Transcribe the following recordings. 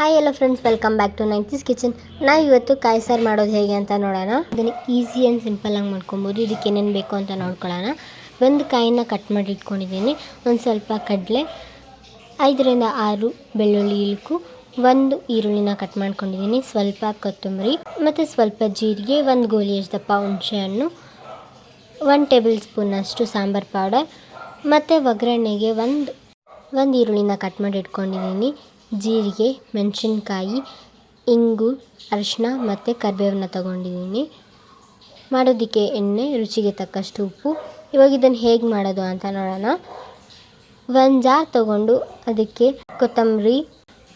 Hi ಎಲ್ಲ friends welcome back to nineties kitchen ನಾವು ಇವತ್ತು ಕಾಯಿ ಸಾರು ಮಾಡೋದು ಹೇಗೆ ಅಂತ ನೋಡೋಣ. ಅದನ್ನು ಈಸಿ ಆ್ಯಂಡ್ ಆಗಿ ಮಾಡ್ಕೊಬೋದು. ಇದಕ್ಕೆ ಏನೇನು ಬೇಕು ಅಂತ ನೋಡ್ಕೊಳ್ಳೋಣ ಒಂದು ಕಾಯಿನ ಕಟ್ ಮಾಡಿ ಇಟ್ಕೊಂಡಿದ್ದೀನಿ. ಒಂದು ಸ್ವಲ್ಪ ಕಡಲೆ, ಐದರಿಂದ ಆರು ಬೆಳ್ಳುಳ್ಳಿ ಇಳುಕು, ಒಂದು ಈರುಳ್ಳಿನ ಕಟ್ ಮಾಡ್ಕೊಂಡಿದ್ದೀನಿ. ಸ್ವಲ್ಪ ಕೊತ್ತಂಬರಿ ಮತ್ತು ಸ್ವಲ್ಪ ಜೀರಿಗೆ, ಒಂದು ಗೋಲಿಯಷ್ಟು ದಪ್ಪ ಹುಣಸೆಹಣ್ಣು ಒನ್ ಟೇಬಲ್ ಸ್ಪೂನಷ್ಟು ಸಾಂಬಾರು ಪೌಡರ್ ಮತ್ತು ಒಗ್ಗರಣೆಗೆ ಒಂದು ಒಂದು ಈರುಳ್ಳಿನ ಕಟ್ ಮಾಡಿ ಇಟ್ಕೊಂಡಿದ್ದೀನಿ. ಜೀರಿಗೆ, ಮೆಣಸಿನ್ಕಾಯಿ, ಇಂಗು ಅರಿಶಿನ ಮತ್ತು ಕರಿಬೇವನ್ನ ತಗೊಂಡಿದ್ದೀನಿ. ಮಾಡೋದಕ್ಕೆ ಎಣ್ಣೆ, ರುಚಿಗೆ ತಕ್ಕಷ್ಟು ಉಪ್ಪು. ಇವಾಗ ಇದನ್ನು ಹೇಗೆ ಮಾಡೋದು ಅಂತ ನೋಡೋಣ. ಒಂದು ಜಾರ್ ತೊಗೊಂಡು ಅದಕ್ಕೆ ಕೊತ್ತಂಬರಿ,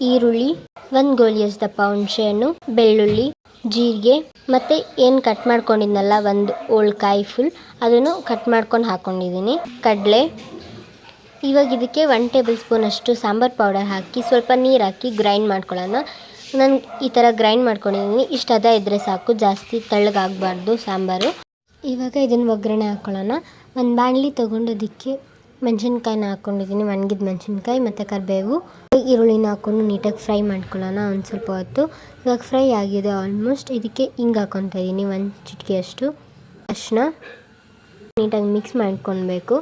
ಈರುಳ್ಳಿ, ಒಂದು ಗೋಲಿಯಷ್ಟು ದಪ್ಪ ಹುಣಸೆಹಣ್ಣು, ಬೆಳ್ಳುಳ್ಳಿ, ಜೀರಿಗೆ ಮತ್ತು ಏನು ಕಟ್ ಮಾಡ್ಕೊಂಡಿದ್ನಲ್ಲ ಒಂದು ಓಳ್ಕಾಯಿ ಫುಲ್ ಅದನ್ನು ಕಟ್ ಮಾಡ್ಕೊಂಡು ಹಾಕ್ಕೊಂಡಿದ್ದೀನಿ ಕಡಲೆ ಇವಾಗ ಇದಕ್ಕೆ ಒನ್ ಟೇಬಲ್ ಸ್ಪೂನ್ ಅಷ್ಟು ಸಾಂಬಾರು ಪೌಡರ್ ಹಾಕಿ ಸ್ವಲ್ಪ ನೀರು ಹಾಕಿ ಗ್ರೈಂಡ್ ಮಾಡ್ಕೊಳ್ಳೋಣ. ನಾನು ಈ ಥರ ಗ್ರೈಂಡ್ ಮಾಡ್ಕೊಂಡಿದ್ದೀನಿ ಇಷ್ಟು ಅದ ಇದ್ದರೆ ಸಾಕು. ಜಾಸ್ತಿ ತಳ್ಳಗಾಗಬಾರ್ದು ಸಾಂಬಾರು. ಇವಾಗ ಇದನ್ನು ಒಗ್ಗರಣೆ ಹಾಕ್ಕೊಳ್ಳೋಣ ಒಂದು ಬಾಣಲಿ ತೊಗೊಂಡೋದಕ್ಕೆ ಮೆಣಸಿನ್ಕಾಯಿನ ಹಾಕ್ಕೊಂಡಿದ್ದೀನಿ ಒಣಗಿದ ಮೆಣಸಿನ್ಕಾಯಿ ಮತ್ತು ಕರಿಬೇವು. ಈರುಳ್ಳಿನ ಹಾಕ್ಕೊಂಡು ನೀಟಾಗಿ ಫ್ರೈ ಮಾಡ್ಕೊಳ್ಳೋಣ ಒಂದು ಸ್ವಲ್ಪ ಹೊತ್ತು. ಇವಾಗ ಫ್ರೈ ಆಗಿದೆ ಆಲ್ಮೋಸ್ಟ್ ಇದಕ್ಕೆ ಹಿಂಗೆ ಹಾಕ್ಕೊತಾ ಇದ್ದೀನಿ ಒಂದು ಚಿಟಿಕೆಯಷ್ಟು ಅರಿಶಿನ ನೀಟಾಗಿ ಮಿಕ್ಸ್ ಮಾಡ್ಕೊಳ್ಬೇಕು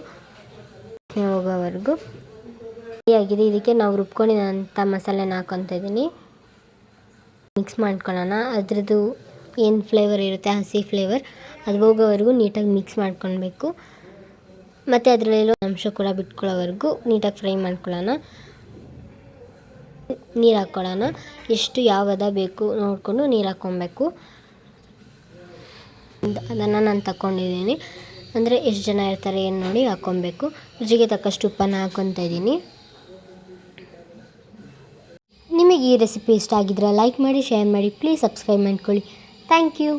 ಹೋಗೋವರೆಗೂ ಆಗಿದೆ. ಇದಕ್ಕೆ ನಾವು ರುಬ್ಕೊಂಡಿದ್ದಂಥ ಮಸಾಲೆನ ಹಾಕ್ಕೊತಾ ಇದ್ದೀನಿ. ಮಿಕ್ಸ್ ಮಾಡ್ಕೊಳ್ಳೋಣ. ಅದರದ್ದು ಏನು ಫ್ಲೇವರ್ ಇರುತ್ತೆ? ಹಸಿ ಫ್ಲೇವರ್ ಅದು ಹೋಗೋವರೆಗೂ ನೀಟಾಗಿ ಮಿಕ್ಸ್ ಮಾಡ್ಕೊಳ್ಬೇಕು. ಮತ್ತು ಅದರಲ್ಲಿರೋ ಅಂಶ ಕೂಡ ಬಿಟ್ಕೊಳ್ಳೋವರೆಗೂ ನೀಟಾಗಿ ಫ್ರೈ ಮಾಡ್ಕೊಳ್ಳೋಣ. ನೀರು ಹಾಕ್ಕೊಳ್ಳೋಣ ಎಷ್ಟು ಯಾವದ ಬೇಕು ನೋಡಿಕೊಂಡು ನೀರು ಹಾಕ್ಕೊಬೇಕು ಅದನ್ನು ನಾನು ತಗೊಂಡಿದ್ದೀನಿ ಅಂದರೆ ಎಷ್ಟು ಜನ ಇರ್ತಾರೆ ಏನು ನೋಡಿ ಹಾಕ್ಕೊಬೇಕು ರುಚಿಗೆ ತಕ್ಕಷ್ಟು ಉಪ್ಪನ್ನು ಹಾಕ್ಕೊತಾ ಇದ್ದೀನಿ ನಿಮಗೆ ಈ ರೆಸಿಪಿ ಇಷ್ಟ ಆಗಿದ್ರೆ ಲೈಕ್ ಮಾಡಿ ಶೇರ್ ಮಾಡಿ ಪ್ಲೀಸ್ ಸಬ್ಸ್ಕ್ರೈಬ್ ಮಾಡ್ಕೊಳ್ಳಿ. Thank you